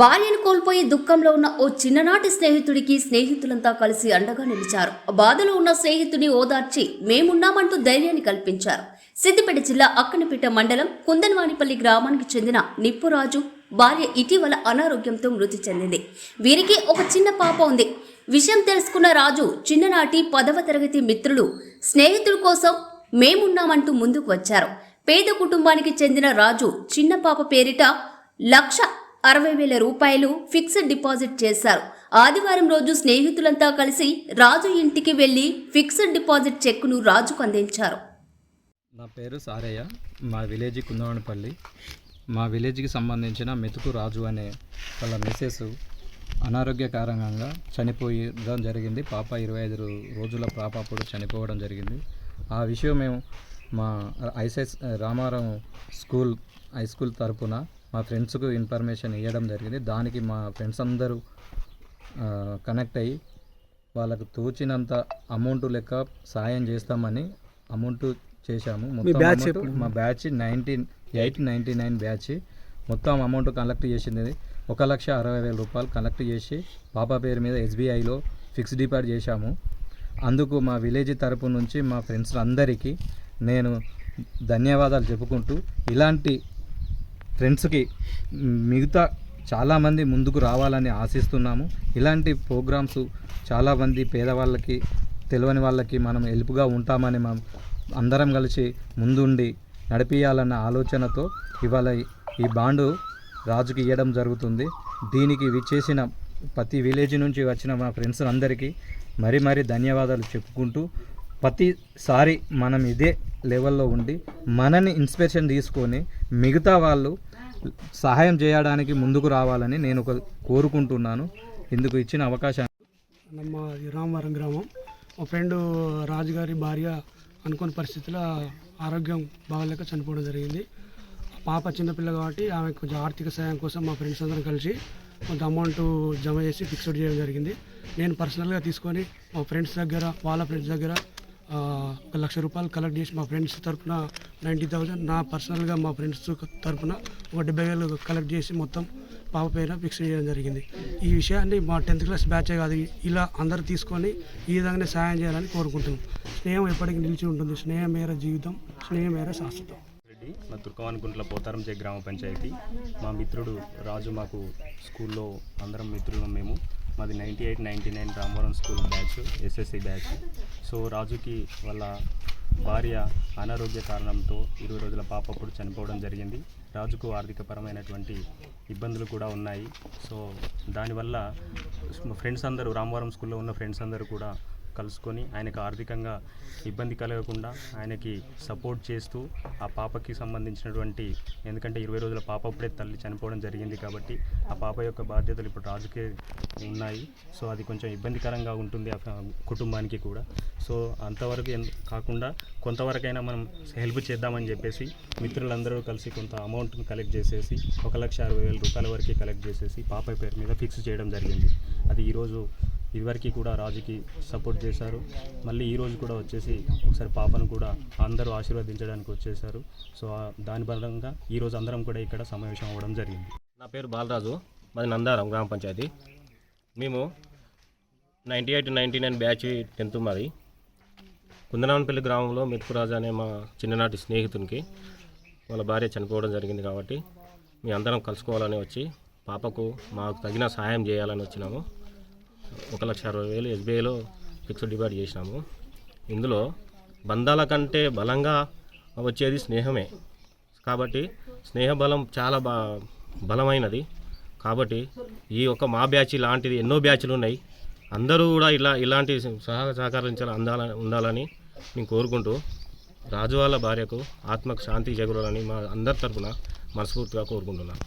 భార్యను కోల్పోయి దుఃఖంలో ఉన్న ఓ చిన్ననాటి స్నేహితుడికి స్నేహితులంతా కలిసి అండగా నిలిచారు. బాధలో ఉన్న స్నేహితుడిని ఓదార్చి మేమున్నామంటూ ధైర్యాన్ని కల్పించారు. సిద్దిపేట జిల్లా అక్కనపేట మండలం కుందన్వాణిపల్లి గ్రామానికి చెందిన నిప్పురాజు భార్య ఇటీవల అనారోగ్యంతో మృతి చెందింది. వీరికి ఒక చిన్న పాప ఉంది. విషయం తెలుసుకున్న రాజు చిన్ననాటి పదవ తరగతి మిత్రులు స్నేహితుడి కోసం మేమున్నామంటూ ముందుకు వచ్చారు. పేద కుటుంబానికి చెందిన రాజు చిన్న పాప పేరిట లక్ష అరవై వేల రూపాయలు ఫిక్స్డ్ డిపాజిట్ చేశారు. ఆదివారం రోజు స్నేహితులంతా కలిసి రాజు ఇంటికి వెళ్ళి ఫిక్స్డ్ డిపాజిట్ చెక్కును రాజుకు అందించారు. నా పేరు సారయ్య. మా విలేజ్ కుందవనపల్లి మా విలేజ్కి సంబంధించిన మెతుకు రాజు అనే వాళ్ళ మిస్సెస్ అనారోగ్య కారణంగా చనిపోయడం జరిగింది. పాప ఇరవై ఐదు రోజుల పాప అప్పుడు చనిపోవడం జరిగింది. ఆ విషయం మేము మా ఐసెస్ రామారావు స్కూల్ హై స్కూల్ తరపున మా ఫ్రెండ్స్కు ఇన్ఫర్మేషన్ ఇవ్వడం జరిగింది. దానికి మా ఫ్రెండ్స్ అందరూ కనెక్ట్ అయ్యి వాళ్ళకు తోచినంత అమౌంట్ లెక్క సాయం చేస్తామని అమౌంట్ చేశాము. మొత్తం బ్యాచ్ మా batch nineteen eight ninety nine batch. మొత్తం అమౌంట్ కలెక్ట్ చేసింది. ఒక లక్ష అరవై వేల రూపాయలు కలెక్ట్ చేసి పాప పేరు మీద ఎస్బీఐలో ఫిక్స్డ్ డిపాజిట్ చేశాము. అందుకు మా విలేజ్ తరపు నుంచి మా ఫ్రెండ్స్ అందరికీ నేను ధన్యవాదాలు చెప్పుకుంటూ ఇలాంటి ఫ్రెండ్స్కి మిగతా చాలామంది ముందుకు రావాలని ఆశిస్తున్నాము. ఇలాంటి ప్రోగ్రామ్స్ చాలామంది పేదవాళ్ళకి తెలియని వాళ్ళకి మనం హెల్ప్గా ఉంటామని మనం అందరం కలిసి ముందుండి నడిపించాలన్న ఆలోచనతో ఇవాళ ఈ బాండు రాజుకి ఇవ్వడం జరుగుతుంది. దీనికి విచ్చేసిన ప్రతి విలేజ్ నుంచి వచ్చిన మా ఫ్రెండ్స్ అందరికీ మరీ మరీ ధన్యవాదాలు చెప్పుకుంటూ ప్రతిసారి మనం ఇదే లెవెల్లో ఉండి మనని ఇన్స్పిరేషన్ తీసుకొని మిగతా వాళ్ళు సహాయం చేయడానికి ముందుకు రావాలని నేను ఒక కోరుకుంటున్నాను. ఇందుకు ఇచ్చిన అవకాశం మా రామవరం గ్రామం. మా ఫ్రెండ్ రాజుగారి భార్య అనుకోని పరిస్థితిలో ఆరోగ్యం బాగలేక చనిపోవడం జరిగింది. పాప చిన్నపిల్ల కాబట్టి ఆమె కొంచెం ఆర్థిక సాయం కోసం మా ఫ్రెండ్స్ అందరం కలిసి కొంత అమౌంట్ జమ చేసి ఫిక్స్డ్ చేయడం జరిగింది. నేను పర్సనల్గా తీసుకొని మా ఫ్రెండ్స్ దగ్గర వాళ్ళ ఫ్రెండ్స్ దగ్గర ఒక లక్ష రూపాయలు కలెక్ట్ చేసి మా ఫ్రెండ్స్ తరఫున నైంటీ థౌజండ్. నా పర్సనల్గా మా ఫ్రెండ్స్ తరఫున ఒక డెబ్బై వేలు కలెక్ట్ చేసి మొత్తం పాప పైన ఫిక్స్ చేయడం జరిగింది. ఈ విషయాన్ని మా టెన్త్ క్లాస్ బ్యాచే కాదు ఇలా అందరూ తీసుకొని ఈ విధంగానే సాయం చేయాలని కోరుకుంటున్నాం. స్నేహం ఎప్పటికీ నిలిచి ఉంటుంది. స్నేహం మేర జీవితం స్నేహం మేర శాశ్వతం. రెడ్డి మా పోతారం చే గ్రామ పంచాయతీ. మా మిత్రుడు రాజు మాకు స్కూల్లో అందరం మిత్రులం మేము. మాది ninety eight ninety nine Ramavaram school batch SSC batch. So రాజుకి వాళ్ళ భార్య అనారోగ్య కారణంతో ఇరవై రోజుల పాప అప్పుడు చనిపోవడం జరిగింది. రాజుకు ఆర్థికపరమైనటువంటి ఇబ్బందులు కూడా ఉన్నాయి. సో దానివల్ల ఫ్రెండ్స్ అందరూ రామవరం స్కూల్లో ఉన్న ఫ్రెండ్స్ అందరూ కూడా కలుసుకొని ఆయనకు ఆర్థికంగా ఇబ్బంది కలగకుండా ఆయనకి సపోర్ట్ చేస్తూ ఆ పాపకి సంబంధించినటువంటి ఎందుకంటే ఇరవై రోజుల పాప అప్పుడే తల్లి చనిపోవడం జరిగింది కాబట్టి ఆ పాప యొక్క బాధ్యతలు ఇప్పుడు రాజుకే ఉన్నాయి. సో అది కొంచెం ఇబ్బందికరంగా ఉంటుంది ఆ కుటుంబానికి కూడా. సో అంతవరకు కాకుండా కొంతవరకైనా మనం హెల్ప్ చేద్దామని చెప్పేసి మిత్రులందరూ కలిసి కొంత అమౌంట్ని కలెక్ట్ చేసేసి ఒక లక్ష అరవై వేల రూపాయల వరకు కలెక్ట్ చేసేసి పాప పేరు మీద ఫిక్స్ చేయడం జరిగింది. అది ఈరోజు ఇదివరకు కూడా రాజుకి సపోర్ట్ చేశారు. మళ్ళీ ఈరోజు కూడా వచ్చేసి ఒకసారి పాపను కూడా అందరూ ఆశీర్వదించడానికి వచ్చేసారు సో దాని పరంగా ఈ రోజు అందరం కూడా ఇక్కడ సమావేశం అవ్వడం జరిగింది. నా పేరు బాలరాజు. మాది నందారం గ్రామ పంచాయతీ. మేము ninety eight ninety nine batch tenth మాది. కుందనామపల్లి గ్రామంలో మెతుకురాజు అనే మా చిన్ననాటి స్నేహితునికి వాళ్ళ భార్య చనిపోవడం జరిగింది కాబట్టి మీ అందరం కలుసుకోవాలని వచ్చి పాపకు మాకు తగిన సహాయం చేయాలని వచ్చినాము. ఒక లక్ష అరవై వేలు ఎస్బీఐలో ఫిక్స్డ్ డిపాజిట్ చేసినాము. ఇందులో బంధాల కంటే బలంగా వచ్చేది స్నేహమే. కాబట్టి స్నేహ బలం చాలా బా బలమైనది. కాబట్టి ఈ ఒక మా బ్యాచ్ లాంటిది ఎన్నో బ్యాచ్లు ఉన్నాయి. అందరూ కూడా ఇలా ఇలాంటి సహ సహకరించాలి అందాల ఉండాలని నేను కోరుకుంటూ రాజు వాళ్ళ భార్యకు ఆత్మకు శాంతి చేకూరాలని మా అందరి తరఫున మనస్ఫూర్తిగా కోరుకుంటున్నాను.